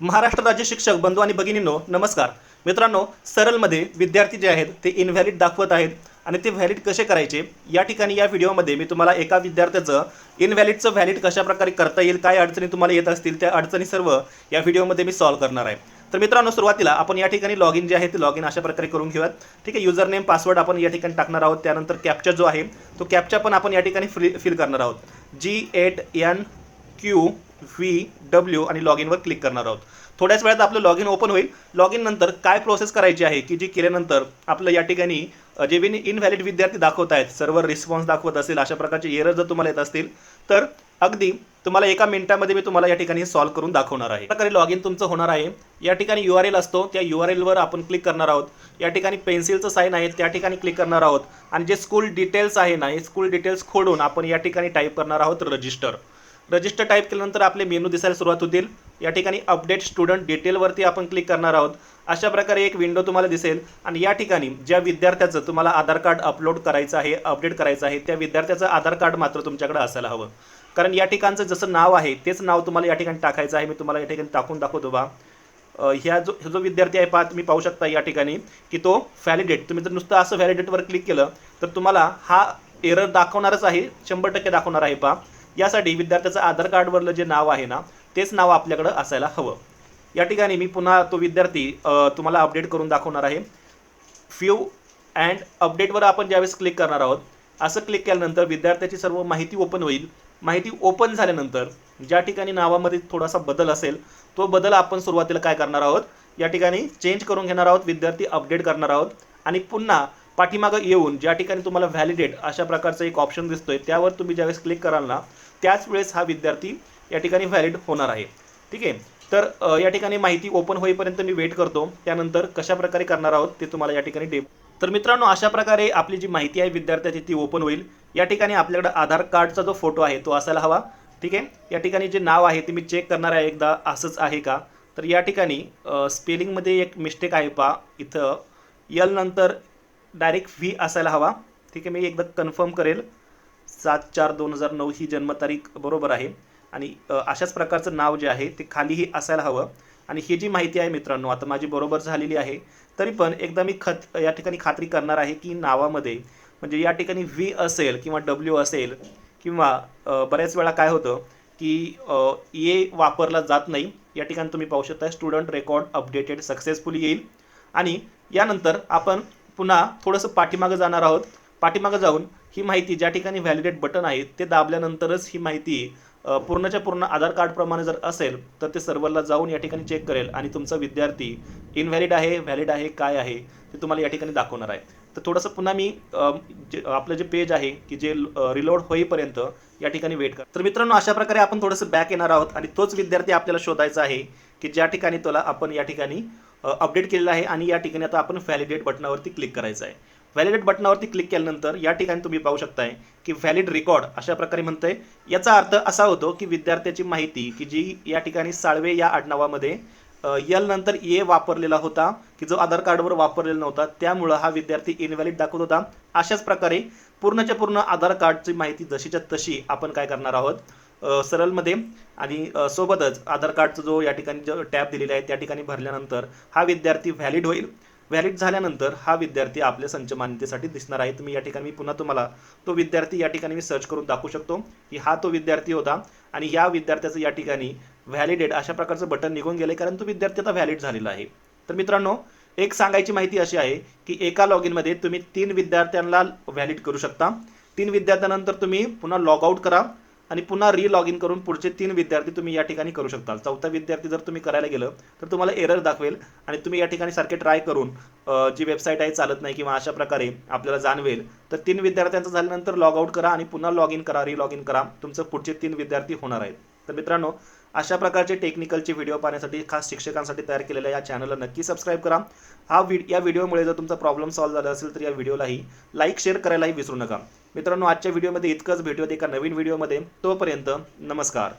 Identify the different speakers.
Speaker 1: महाराष्ट्र राज्य शिक्षक बंधू आणि भगिनींनो नमस्कार. मित्रांनो सरलमध्ये विद्यार्थी जे आहेत ते इनव्हॅलिड दाखवत आहेत आणि ते व्हॅलिड कसे करायचे? या ठिकाणी या व्हिडिओमध्ये मी तुम्हाला एका विद्यार्थ्याचं इनव्हॅलिडचं व्हॅलिड कशा प्रकारे करता येईल काय अडचणी तुम्हाला येत असतील त्या अडचणी सर्व या व्हिडिओमध्ये मी सॉल्व्ह करणार आहे. तर मित्रांनो सुरुवातीला आपण या ठिकाणी लॉग इन जे आहे ते लॉग इन अशा प्रकारे करून घेऊयात. ठीक आहे युजर नेम पासवर्ड आपण या ठिकाणी टाकणार आहोत. त्यानंतर कॅप्चा जो आहे तो कॅप्चा पण आपण या ठिकाणी फ्री फिल करणार आहोत. G eight N Q V W आणि लॉग इनवर क्लिक करणार आहोत. थोड्याच वेळात आपलं लॉग इन ओपन होईल. लॉग इन नंतर काय प्रोसेस करायची आहे की जी केल्यानंतर आपलं या ठिकाणी जे विन इनव्हॅलिड विद्यार्थी दाखवत आहेत सर्व्हर रिस्पॉन्स दाखवत असेल अशा प्रकारचे एरर जर तुम्हाला येत असतील तर अगदी तुम्हाला एका मिनिटामध्ये मी तुम्हाला या ठिकाणी सॉल्व्ह करून दाखवणार आहे. प्रकारे लॉग इन तुमचं होणार आहे. या ठिकाणी यू आर एल असतो त्या यू आर एलवर आपण क्लिक करणार आहोत. या ठिकाणी पेन्सिलचं साईन आहे त्या ठिकाणी क्लिक करणार आहोत. आणि जे स्कूल डिटेल्स आहे ना हे स्कूल डिटेल्स खोडून आपण या ठिकाणी टाईप करणार आहोत रजिस्टर रजिस्टर टाईप केल्यानंतर आपले मेनू दिसायला सुरुवात होतील. या ठिकाणी अपडेट स्टुडंट डिटेलवरती आपण क्लिक करणार आहोत. अशा प्रकारे एक विंडो तुम्हाला दिसेल. आणि या ठिकाणी ज्या विद्यार्थ्याचं तुम्हाला आधार कार्ड अपलोड करायचं आहे अपडेट करायचं आहे त्या विद्यार्थ्याचं आधार कार्ड मात्र तुमच्याकडे असायला हवं. कारण या ठिकाणचं जसं नाव आहे तेच नाव तुम्हाला या ठिकाणी टाकायचं आहे. मी तुम्हाला या ठिकाणी टाकून दाखवतो बा. ह्या जो ह्या जो विद्यार्थी आहे पहा तुम्ही पाहू शकता या ठिकाणी की तो व्हॅलिडेट तुम्ही जर नुसतं असं व्हॅलिडेटवर क्लिक केलं तर तुम्हाला हा एरर दाखवणारच आहे. शंभर टक्के दाखवणार आहे पहा यासाठी विद्यार्थ्याचं आधार कार्डवरलं जे नाव आहे ना तेच नाव आपल्याकडं असायला हवं. या ठिकाणी मी पुन्हा तो विद्यार्थी तुम्हाला अपडेट करून दाखवणार आहे. फ्यू अँड अपडेटवर आपण ज्यावेळेस क्लिक करणार आहोत असं क्लिक केल्यानंतर विद्यार्थ्याची सर्व माहिती ओपन होईल. माहिती ओपन झाल्यानंतर ज्या ठिकाणी नावामध्ये थोडासा बदल असेल तो बदल आपण सुरुवातीला काय करणार आहोत? या ठिकाणी चेंज करून घेणार आहोत विद्यार्थी अपडेट करणार आहोत. आणि पुन्हा पाठीमागं येऊन ज्या ठिकाणी तुम्हाला व्हॅलिडेट अशा प्रकारचं एक ऑप्शन दिसतोय त्यावर तुम्ही ज्यावेळेस क्लिक कराल ना त्याच वेळेस हा विद्यार्थी या ठिकाणी व्हॅलिड होणार आहे. ठीक आहे? तर या ठिकाणी माहिती ओपन होईपर्यंत मी वेट करतो. त्यानंतर कशा प्रकारे करणार आहोत ते तुम्हाला या ठिकाणी डेम तर मित्रांनो अशा प्रकारे आपली जी माहिती आहे विद्यार्थ्याची ती ओपन होईल. या ठिकाणी आपल्याकडे आधार कार्डचा जो फोटो आहे तो असायला हवा. ठीक आहे? या ठिकाणी जे नाव आहे ते मी चेक करणार आहे एकदा. असंच आहे का? तर या ठिकाणी स्पेलिंगमध्ये एक मिस्टेक आहे पा इथं यल नंतर डायरेक्ट व्ही असायला हवा. ठीक आहे मी एकदा कन्फर्म करेल. सात चार दोन हजार नऊ ही जन्मतारीख बरोबर आहे. आणि अशाच प्रकारचं नाव जे आहे ते खालीही असायला हवं. आणि ही जी माहिती आहे मित्रांनो आता माझी बरोबर झालेली आहे. तरी पण एकदा मी खत या ठिकाणी खात्री करणार आहे की नावामध्ये म्हणजे या ठिकाणी व्ही असेल किंवा डब्ल्यू असेल किंवा बऱ्याच वेळा काय होतं की ए वापरला जात नाही. या ठिकाणी तुम्ही पाहू शकता स्टुडंट रेकॉर्ड अपडेटेड सक्सेसफुली येईल. आणि यानंतर आपण पुन्हा थोडंसं पाठीमागं जाणार आहोत. पाठीमागं जाऊन ही माहिती ज्या ठिकाणी व्हॅलिडेट बटन आहे ते दाबल्यानंतरच ही माहिती पूर्णच्या पूर्ण आधार कार्डप्रमाणे जर असेल तर ते सर्व्हरला जाऊन या ठिकाणी चेक करेल आणि तुमचा विद्यार्थी इनव्हॅलिड आहे व्हॅलिड आहे काय आहे ते तुम्हाला या ठिकाणी दाखवणार आहे. तर थोडंसं पुन्हा मी जे आपलं जे पेज आहे की जे रिलोड होईपर्यंत या ठिकाणी वेट कर तर मित्रांनो अशा प्रकारे आपण थोडंसं बॅक येणार आहोत आणि तोच विद्यार्थी आपल्याला शोधायचा आहे की ज्या ठिकाणी तुला आपण या ठिकाणी अपडेट केलेला आहे आणि या ठिकाणी आता आपण व्हॅलिडेट बटनावरती क्लिक करायचं आहे. व्हॅलिडेट बटनावरती क्लिक केल्यानंतर या ठिकाणी तुम्ही पाहू शकताय की व्हॅलिड रेकॉर्ड अशा प्रकारे म्हणतंय. याचा अर्थ असा होतो की विद्यार्थ्याची माहिती की जी या ठिकाणी साळवे या आडनावामध्ये यल नंतर ए वापरलेला होता की जो आधार कार्डवर वापरलेला नव्हता त्यामुळं हा विद्यार्थी इनव्हॅलिड दाखवत होता. अशाच प्रकारे पूर्णच्या पूर्ण आधार कार्डची माहिती जशीच्या तशी आपण काय करणार आहोत? सरलमध्ये सरळमध्ये आणि सोबतच आधार कार्डचा जो या ठिकाणी जो टॅब दिलेला आहे त्या ठिकाणी भरल्यानंतर हा विद्यार्थी व्हॅलिड होईल. व्हॅलिड झाल्यानंतर हा विद्यार्थी आपल्या संच मान्यतेसाठी दिसणार आहे. तुम्ही या ठिकाणी मी पुन्हा तुम्हाला तो विद्यार्थी या ठिकाणी मी सर्च करून दाखवू शकतो की हा तो विद्यार्थी होता आणि या विद्यार्थ्याचं या ठिकाणी व्हॅलिडेट अशा प्रकारचं बटन निघून गेले कारण तो विद्यार्थी आता व्हॅलिड झालेला आहे. तर मित्रांनो एक सांगायची माहिती अशी आहे की एका लॉग इनमध्ये तुम्ही तीन विद्यार्थ्यांना व्हॅलिड करू शकता. तीन विद्यार्थ्यांनंतर तुम्ही पुन्हा लॉग आऊट करा. आणि पुन्हा री लॉग इन करून पुढचे तीन विद्यार्थी तुम्ही या ठिकाणी करू शकता चौथा विद्यार्थी जर तुम्ही करायला गेलं तर तुम्हाला एरर दाखवेल आणि तुम्ही या ठिकाणी सारखे ट्राय करून जी वेबसाईट आहे चालत नाही किंवा अशा प्रकारे आपल्याला जाणवेल तर तीन विद्यार्थ्यांचं झाल्यानंतर लॉग आउट करा आणि पुन्हा लॉग इन करा री लॉग इन करा. तुमचं पुढचे तीन विद्यार्थी होणार आहेत. तर मित्रांनो अशा प्रकारचे टेक्निकलचे व्हिडिओ पाहण्यासाठी खास शिक्षकांसाठी तयार केलेल्या या चॅनलला नक्की सबस्क्राईब करा. हा व्हिड या व्हिडिओमुळे जर तुमचा प्रॉब्लेम सॉल्व्ह झाला असेल तर या व्हिडिओलाही लाईक शेअर करायलाही विसरू नका. मित्रांनो आजच्या व्हिडिओमध्ये इतकंच. भेटूयात एका नवीन व्हिडिओमध्ये तोपर्यंत नमस्कार.